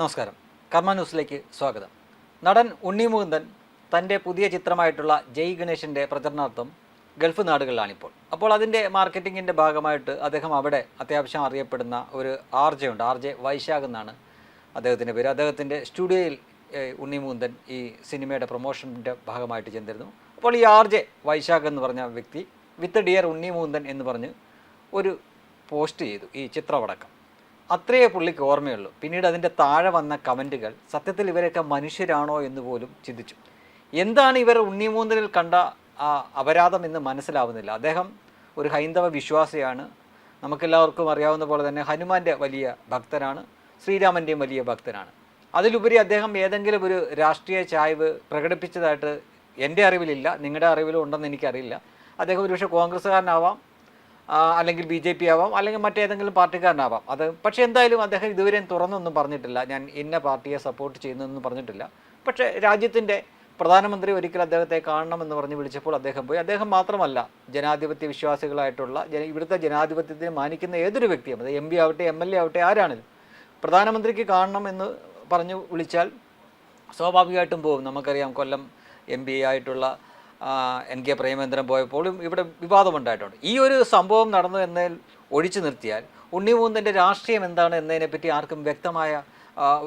നമസ്കാരം. കർമ്മ ന്യൂസിലേക്ക് സ്വാഗതം. നടൻ ഉണ്ണി മുകുന്ദൻ തന്റെ പുതിയ ചിത്രമായിട്ടുള്ള ജയ് ഗണേഷിന്റെ പ്രചരണാർത്ഥം ഗൾഫ് നാടുകളിലാണിപ്പോൾ. അപ്പോൾ അതിന്റെ മാർക്കറ്റിങ്ങിന്റെ ഭാഗമായിട്ട് അദ്ദേഹം അവിടെ അത്യാവശ്യം അറിയപ്പെടുന്ന ഒരു ആർ ജെ ഉണ്ട്. ആർ ജെ വൈശാഖ് എന്നാണ് അദ്ദേഹത്തിന്റെ പേര്. അദ്ദേഹത്തിന്റെ സ്റ്റുഡിയോയിൽ ഉണ്ണി മുകുന്ദൻ ഈ സിനിമയുടെ പ്രൊമോഷന്റെ ഭാഗമായിട്ട് ചെന്നിരുന്നു. അപ്പോൾ ഈ ആർ ജെ വൈശാഖ് എന്ന് പറഞ്ഞ വ്യക്തി വിത്ത് ഡിയർ ഉണ്ണി മുകുന്ദൻ എന്ന് പറഞ്ഞ് ഒരു പോസ്റ്റ് ചെയ്തു ഈ ചിത്രമടക്കം. അത്രയേ പുള്ളിക്ക് ഓർമ്മയുള്ളൂ. പിന്നീട് അതിന്റെ താഴെ വന്ന കമന്റുകൾ സത്യത്തിൽ ഇവരൊക്കെ മനുഷ്യരാണോ എന്ന് പോലും ചിന്തിച്ചു. എന്താണ് ഇവർ ഉണ്ണിമൂന്തലിൽ കണ്ട ആ അപരാധം എന്ന് മനസ്സിലാവുന്നില്ല. അദ്ദേഹം ഒരു ഹൈന്ദവ വിശ്വാസിയാണ്. നമുക്കെല്ലാവർക്കും അറിയാവുന്ന പോലെ തന്നെ ഹനുമാന്റെ വലിയ ഭക്തനാണ്. ശ്രീരാമന്റെയും വലിയ ഭക്തനാണ്. അതിലുപരി അദ്ദേഹം ഏതെങ്കിലും ഒരു രാഷ്ട്രീയ ചായ്വ് പ്രകടിപ്പിച്ചതായിട്ട് എന്റെ അറിവിലില്ല. നിങ്ങളുടെ അറിവിലും ഉണ്ടെന്ന് എനിക്കറിയില്ല. അദ്ദേഹം ഒരുപക്ഷെ കോൺഗ്രസ്സുകാരനാവാം അല്ലെങ്കിൽ ബി ജെ പി ആവാം അല്ലെങ്കിൽ മറ്റേതെങ്കിലും പാർട്ടിക്കാരനാവാം. അത് പക്ഷേ എന്തായാലും അദ്ദേഹം ഇതുവരെയും തുറന്നൊന്നും പറഞ്ഞിട്ടില്ല. ഞാൻ ഇന്ന പാർട്ടിയെ സപ്പോർട്ട് ചെയ്യുന്നതെന്നും പറഞ്ഞിട്ടില്ല. പക്ഷേ രാജ്യത്തിന്റെ പ്രധാനമന്ത്രി ഒരിക്കൽ അദ്ദേഹത്തെ കാണണമെന്ന് പറഞ്ഞ് വിളിച്ചപ്പോൾ അദ്ദേഹം പോയി. അദ്ദേഹം മാത്രമല്ല ജനാധിപത്യ വിശ്വാസികളായിട്ടുള്ള ജന ഇവിടുത്തെ ജനാധിപത്യത്തെ മാനിക്കുന്ന ഏതൊരു വ്യക്തിയും അത് എം പി ആവട്ടെ എം എൽ എ ആവട്ടെ ആരാണെങ്കിലും പ്രധാനമന്ത്രിക്ക് കാണണം എന്ന് പറഞ്ഞു വിളിച്ചാൽ സ്വാഭാവികമായിട്ടും പോകും. നമുക്കറിയാം കൊല്ലം എം പി ആയിട്ടുള്ള എൻ കെ പ്രേമേന്ദ്രൻ പോയപ്പോഴും ഇവിടെ വിവാദമുണ്ടായിട്ടുണ്ട്. ഈ ഒരു സംഭവം നടന്നു എന്നതിൽ ഒഴിച്ചു നിർത്തിയാൽ ഉണ്ണിമൂന്നിന്റെ രാഷ്ട്രീയം എന്താണ് എന്നതിനെപ്പറ്റി ആർക്കും വ്യക്തമായ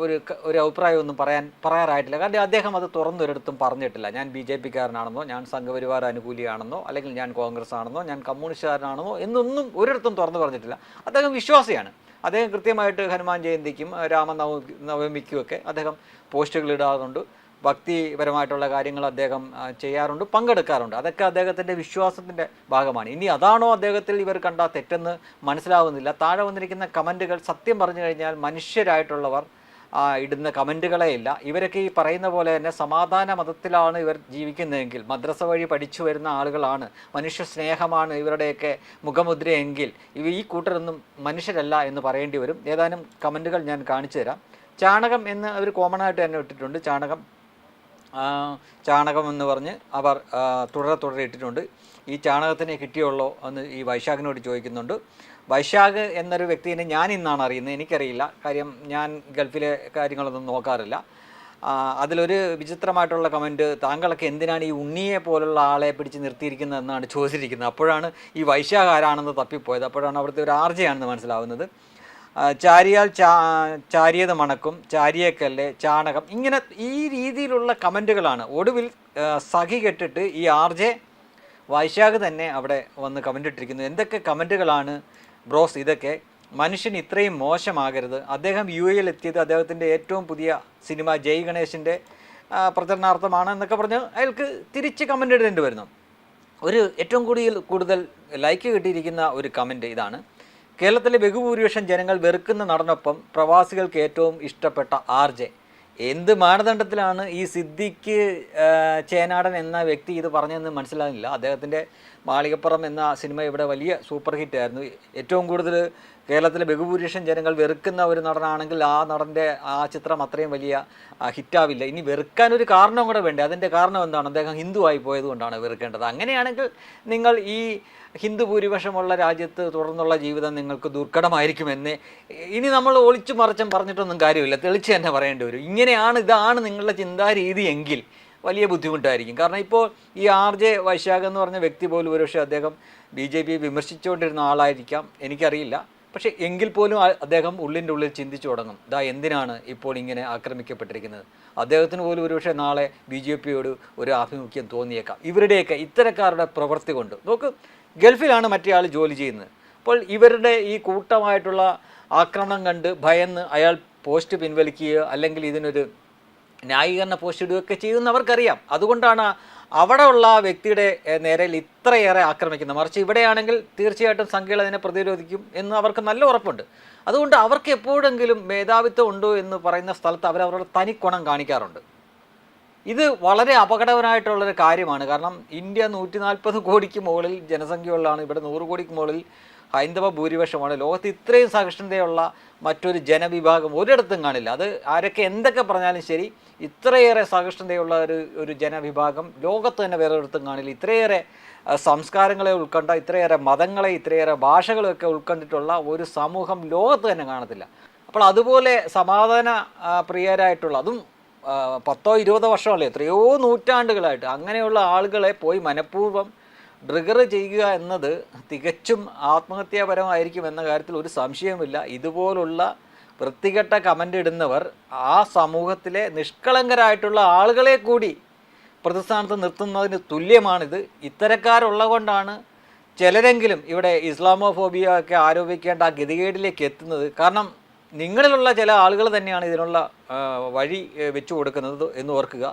ഒരു ഒരു അഭിപ്രായമൊന്നും പറയാൻ പറയാറായിട്ടില്ല. കാരണം അദ്ദേഹം അത് തുറന്നൊരിടത്തും പറഞ്ഞിട്ടില്ല. ഞാൻ ബി ജെ പിക്കാരനാണെന്നോ ഞാൻ സംഘപരിവാർ അനുകൂലിയാണെന്നോ അല്ലെങ്കിൽ ഞാൻ കോൺഗ്രസ് ആണെന്നോ ഞാൻ കമ്മ്യൂണിസ്റ്റുകാരനാണെന്നോ എന്നൊന്നും ഒരിടത്തും തുറന്നു പറഞ്ഞിട്ടില്ല. അദ്ദേഹം വിശ്വാസിയാണ്. അദ്ദേഹം കൃത്യമായിട്ട് ഹനുമാൻ ജയന്തിക്കും രാമനവമി നവമിക്കുമൊക്കെ അദ്ദേഹം പോസ്റ്റുകൾ ഇടാറുണ്ട്. ഭക്തിപരമായിട്ടുള്ള കാര്യങ്ങൾ അദ്ദേഹം ചെയ്യാറുണ്ട് പങ്കെടുക്കാറുണ്ട്. അതൊക്കെ അദ്ദേഹത്തിന്റെ വിശ്വാസത്തിന്റെ ഭാഗമാണ്. ഇനി അതാണോ അദ്ദേഹത്തിൽ ഇവർ കണ്ട തെറ്റെന്ന് മനസ്സിലാവുന്നില്ല. താഴെ വന്നിരിക്കുന്ന കമന്റുകൾ സത്യം പറഞ്ഞു കഴിഞ്ഞാൽ മനുഷ്യരായിട്ടുള്ളവർ ഇടുന്ന കമന്റുകളേ ഇല്ല. ഇവരൊക്കെ ഈ പറയുന്ന പോലെ തന്നെ സമാധാന മതത്തിലാണ് ഇവർ ജീവിക്കുന്നതെങ്കിൽ മദ്രസ വഴി പഠിച്ചു വരുന്ന ആളുകളാണ് മനുഷ്യ സ്നേഹമാണ് ഇവരുടെയൊക്കെ മുഖമുദ്രയെങ്കിൽ ഇവ ഈ കൂട്ടരൊന്നും മനുഷ്യരല്ല എന്ന് പറയേണ്ടി വരും. ഏതാനും കമന്റുകൾ ഞാൻ കാണിച്ചു തരാം. ചാണകം എന്ന് അവർ കോമൺ ആയിട്ട് തന്നെ ഇട്ടിട്ടുണ്ട്. ചാണകം ചാണകം എന്ന് പറഞ്ഞ് അവർ തുടരെ തുടരെ ഇട്ടിട്ടുണ്ട്. ഈ ചാണകത്തിനെ കിട്ടിയുള്ളോ എന്ന് ഈ വൈശാഖിനോട് ചോദിക്കുന്നുണ്ട്. വൈശാഖ് എന്നൊരു വ്യക്തിനെ ഞാൻ ഇന്നാണ് അറിയുന്നത്. എനിക്കറിയില്ല. കാര്യം ഞാൻ ഗൾഫിലെ കാര്യങ്ങളൊന്നും നോക്കാറില്ല. അതിലൊരു വിചിത്രമായിട്ടുള്ള കമന്റ് താങ്കളൊക്കെ എന്തിനാണ് ഈ ഉണ്ണിയെ പോലുള്ള ആളെ പിടിച്ച് നിർത്തിയിരിക്കുന്നത് എന്നാണ് ചോദിച്ചിരിക്കുന്നത്. അപ്പോഴാണ് ഈ വൈശാഖ് ആരാണെന്ന് തപ്പിപ്പോയത്. അപ്പോഴാണ് അവിടുത്തെ ഒരു ആർജയാണെന്ന് മനസ്സിലാവുന്നത്. ചാരിയാൽ ചാ ചാരിയത് മണക്കും ചാരിയക്കല്ല് ചാണകം. ഇങ്ങനെ ഈ രീതിയിലുള്ള കമന്റുകളാണ്. ഒടുവിൽ സഖി കെട്ടിട്ട് ഈ ആർ ജെ വൈശാഖ് തന്നെ അവിടെ വന്ന് കമന്റ് ഇട്ടിരിക്കുന്നു എന്തൊക്കെ കമന്റുകളാണ് ബ്രോസ് ഇതൊക്കെ? മനുഷ്യൻ ഇത്രയും മോശമാകരുത്. അദ്ദേഹം യു എയിൽ എത്തിയത് അദ്ദേഹത്തിന്റെ ഏറ്റവും പുതിയ സിനിമ ജയ് ഗണേശിന്റെ പ്രചരണാർത്ഥമാണ് എന്നൊക്കെ പറഞ്ഞ് അയാൾക്ക് തിരിച്ച് കമന്റ് ഇടേണ്ടി വരുന്നു. ഒരു ഏറ്റവും കൂടുതൽ കൂടുതൽ ലൈക്ക് കിട്ടിയിരിക്കുന്ന ഒരു കമന്റ് ഇതാണ്. കേരളത്തിലെ ബഹുഭൂരിപക്ഷം ജനങ്ങൾ വെറുക്കുന്ന നടനൊപ്പം പ്രവാസികൾക്ക് ഏറ്റവും ഇഷ്ടപ്പെട്ട ആർ ജെ. എന്ത് മാനദണ്ഡത്തിലാണ് ഈ സിദ്ദിഖ് ചേനാടൻ എന്ന വ്യക്തി ഇത് പറഞ്ഞതെന്ന് മനസ്സിലാകുന്നില്ല. അദ്ദേഹത്തിന്റെ മാളികപ്പുറം എന്ന സിനിമ ഇവിടെ വലിയ സൂപ്പർ ഹിറ്റ് ആയിരുന്നു ഏറ്റവും കൂടുതൽ കേരളത്തിലെ ബഹുഭൂരിപക്ഷം ജനങ്ങൾ വെറുക്കുന്ന ഒരു നടനാണെങ്കിൽ ആ നടന്റെ ആ ചിത്രം അത്രയും വലിയ ഹിറ്റാവില്ല. ഇനി വെറുക്കാൻ ഒരു കാരണം കൂടെ വേണ്ടേ? അതിന്റെ കാരണം എന്താണ്? അദ്ദേഹം ഹിന്ദു ആയി പോയതുകൊണ്ടാണ് വെറുക്കേണ്ടത്. അങ്ങനെയാണെങ്കിൽ നിങ്ങൾ ഈ ഹിന്ദു ഭൂരിപക്ഷമുള്ള രാജ്യത്ത് തുടർന്നുള്ള ജീവിതം നിങ്ങൾക്ക് ദുർഘടമായിരിക്കുമെന്ന് ഇനി നമ്മൾ ഒളിച്ചു മറിച്ചും പറഞ്ഞിട്ടൊന്നും കാര്യമില്ല. തെളിച്ച് തന്നെ പറയേണ്ടി വരും. ഇങ്ങനെയാണ് ഇതാണ് നിങ്ങളുടെ ചിന്താരീതി എങ്കിൽ വലിയ ബുദ്ധിമുട്ടായിരിക്കും. കാരണം ഇപ്പോൾ ഈ ആർ ജെ വൈശാഖ് എന്ന് പറഞ്ഞ വ്യക്തി പോലും ഒരുപക്ഷെ അദ്ദേഹം ബി ജെ പി വിമർശിച്ചുകൊണ്ടിരുന്ന ആളായിരിക്കാം. എനിക്കറിയില്ല. പക്ഷേ എങ്കിൽ പോലും അദ്ദേഹം ഉള്ളിന്റെ ഉള്ളിൽ ചിന്തിച്ചു തുടങ്ങും. ഇതാ എന്തിനാണ് ഇപ്പോൾ ഇങ്ങനെ ആക്രമിക്കപ്പെട്ടിരിക്കുന്നത്? അദ്ദേഹത്തിന് പോലും ഒരുപക്ഷെ നാളെ ബി ജെ പിയോട് ഒരു ആഭിമുഖ്യം തോന്നിയേക്കാം. ഇവരുടെയൊക്കെ ഇത്തരക്കാരുടെ പ്രവൃത്തി കൊണ്ട്. നോക്ക് ഗൾഫിലാണ് മറ്റേ ആൾ ജോലി ചെയ്യുന്നത്. അപ്പോൾ ഇവരുടെ ഈ കൂട്ടമായിട്ടുള്ള ആക്രമണം കണ്ട് ഭയന്ന് അയാൾ പോസ്റ്റ് പിൻവലിക്കുകയോ അല്ലെങ്കിൽ ഇതിനൊരു ന്യായീകരണ പോസ്റ്റ് ഇടുകയൊക്കെ ചെയ്യുമെന്ന് അവർക്കറിയാം അതുകൊണ്ടാണ് അവിടെ ഉള്ള ആ വ്യക്തിയുടെ നേരെ ഇത്രയേറെ ആക്രമിക്കുന്നത് മറിച്ച് ഇവിടെയാണെങ്കിൽ തീർച്ചയായിട്ടും സംഖ്യകൾ അതിനെ പ്രതിരോധിക്കും എന്ന് അവർക്ക് നല്ല ഉറപ്പുണ്ട്. അതുകൊണ്ട് അവർക്ക് എപ്പോഴെങ്കിലും മേധാവിത്വം ഉണ്ടോ എന്ന് പറയുന്ന സ്ഥലത്ത് അവർ അവരുടെ തനിക്കുണം കാണിക്കാറുണ്ട്. ഇത് വളരെ അപകടകരമായിട്ടുള്ളൊരു കാര്യമാണ്. കാരണം ഇന്ത്യ നൂറ്റി നാൽപ്പത് കോടിക്ക് മുകളിൽ ജനസംഖ്യയുള്ളതാണ്. ഇവിടെ നൂറ് കോടിക്ക് മുകളിൽ ഹൈന്ദവ ഭൂരിപക്ഷമാണ്. ലോകത്ത് ഇത്രയും സഹിഷ്ണുതയുള്ള മറ്റൊരു ജനവിഭാഗം ഒരിടത്തും കാണില്ല. അത് ആരൊക്കെ എന്തൊക്കെ പറഞ്ഞാലും ശരി ഇത്രയേറെ സഹിഷ്ണുതയുള്ള ഒരു ഒരു ജനവിഭാഗം ലോകത്ത് തന്നെ വേറൊരിടത്തും കാണില്ല. ഇത്രയേറെ സംസ്കാരങ്ങളെ ഉൾക്കൊണ്ട ഇത്രയേറെ മതങ്ങളെ ഇത്രയേറെ ഭാഷകളെയൊക്കെ ഉൾക്കൊണ്ടിട്ടുള്ള ഒരു സമൂഹം ലോകത്ത് തന്നെ കാണത്തില്ല. അപ്പോൾ അതുപോലെ സമാധാന പ്രിയരായിട്ടുള്ള അതും പത്തോ ഇരുപതോ വർഷമല്ലേ എത്രയോ നൂറ്റാണ്ടുകളായിട്ട് അങ്ങനെയുള്ള ആളുകളെ പോയി മനഃപൂർവം ട്രിഗർ ചെയ്യുക എന്നത് തികച്ചും ആത്മഹത്യാപരമായിരിക്കും എന്ന കാര്യത്തിൽ ഒരു സംശയവുമില്ല. ഇതുപോലുള്ള വൃത്തികെട്ട കമന്റ് ഇടുന്നവർ ആ സമൂഹത്തിലെ നിഷ്കളങ്കരായിട്ടുള്ള ആളുകളെ കൂടി പ്രതിസ്ഥാനത്ത് നിർത്തുന്നതിന് തുല്യമാണിത്. ഇത്തരക്കാരുള്ള കൊണ്ടാണ് ചിലരെങ്കിലും ഇവിടെ ഇസ്ലാമോഫോബിയ ഒക്കെ ആരോപിക്കേണ്ട ആ ഗതികേടിലേക്ക് എത്തുന്നത്. കാരണം നിങ്ങളിലുള്ള ചില ആളുകൾ തന്നെയാണ് ഇതിനുള്ള വഴി വെച്ചു കൊടുക്കുന്നത് എന്ന് ഓർക്കുക.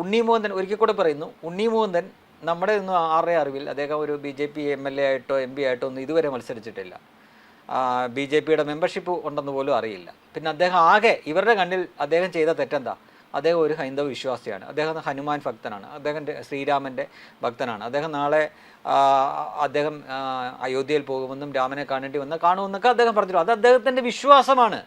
ഉണ്ണിമോഹൻ ഒരിക്കൽ കൂടെ പറയുന്നു ഉണ്ണിമോഹൻ നമ്മുടെ ഒന്നും ആരുടെ അറിവിൽ? അദ്ദേഹം ഒരു B J P M L A ആയിട്ടോ എം പി ആയിട്ടോ ഒന്നും ഇതുവരെ മത്സരിച്ചിട്ടില്ല. ബി ജെ പിയുടെ മെമ്പർഷിപ്പ് ഉണ്ടെന്ന് പോലും അറിയില്ല. പിന്നെ അദ്ദേഹം ആകെ ഇവരുടെ കണ്ണിൽ അദ്ദേഹം ചെയ്ത തെറ്റെന്താ? അദ്ദേഹം ഒരു ഹൈന്ദവ വിശ്വാസിയാണ്. അദ്ദേഹം ഹനുമാൻ ഭക്തനാണ്. അദ്ദേഹം ശ്രീരാമന്റെ ഭക്തനാണ്. അദ്ദേഹം നാളെ അദ്ദേഹം അയോധ്യയിൽ പോകുമെന്നും രാമനെ കാണേണ്ടി വന്ന് കാണുമെന്നൊക്കെ അദ്ദേഹം പറഞ്ഞിരുന്നു അത് അദ്ദേഹത്തിന്റെ വിശ്വാസമാണ്.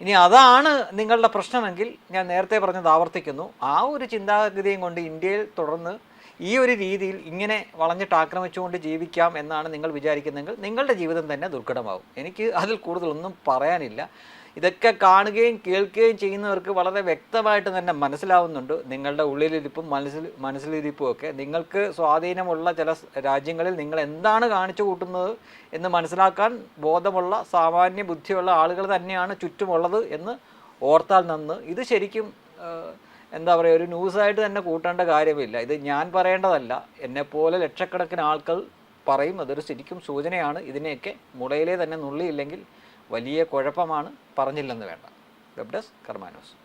ഇനി അതാണ് നിങ്ങളുടെ പ്രശ്നമെങ്കിൽ ഞാൻ നേരത്തെ പറഞ്ഞത് ആവർത്തിക്കുന്നു. ആ ഒരു ചിന്താഗതിയും കൊണ്ട് ഇന്ത്യയിൽ തുടർന്ന് ഈ ഒരു രീതിയിൽ ഇങ്ങനെ വളഞ്ഞിട്ട് ആക്രമിച്ചുകൊണ്ട് ജീവിക്കാം എന്നാണ് നിങ്ങൾ വിചാരിക്കുന്നതെങ്കിൽ നിങ്ങളുടെ ജീവിതം തന്നെ ദുർഘടമാവും. എനിക്ക് അതിൽ കൂടുതലൊന്നും പറയാനില്ല. ഇതൊക്കെ കാണുകയും കേൾക്കുകയും ചെയ്യുന്നവർക്ക് വളരെ വ്യക്തമായിട്ട് തന്നെ മനസ്സിലാവുന്നുണ്ട്. നിങ്ങളുടെ ഉള്ളിലിരിപ്പും മനസ്സിൽ മനസ്സിലിരിപ്പും ഒക്കെ. നിങ്ങൾക്ക് സ്വാധീനമുള്ള ചില രാജ്യങ്ങളിൽ നിങ്ങൾ എന്താണ് കാണിച്ചു കൂട്ടുന്നത് എന്ന് മനസ്സിലാക്കാൻ ബോധമുള്ള സാമാന്യ ബുദ്ധിയുള്ള ആളുകൾ തന്നെയാണ് ചുറ്റുമുള്ളത് എന്ന് ഓർത്താൽ നന്ന്. ഇത് ശരിക്കും എന്താ പറയുക ഒരു ന്യൂസായിട്ട് തന്നെ കൂട്ടേണ്ട കാര്യമില്ല. ഇത് ഞാൻ പറയേണ്ടതല്ല. എന്നെപ്പോലെ ലക്ഷക്കണക്കിന് ആൾക്കാർ പറയും. അതൊരു ശരിക്കും സൂചനയാണ്. ഇതിനെയൊക്കെ മുളയിലെ തന്നെ നുള്ളിയില്ലെങ്കിൽ വലിയ കുഴപ്പമാണ്. പറഞ്ഞില്ലെന്ന് വേണ്ട. Web desk കർമാനോസ്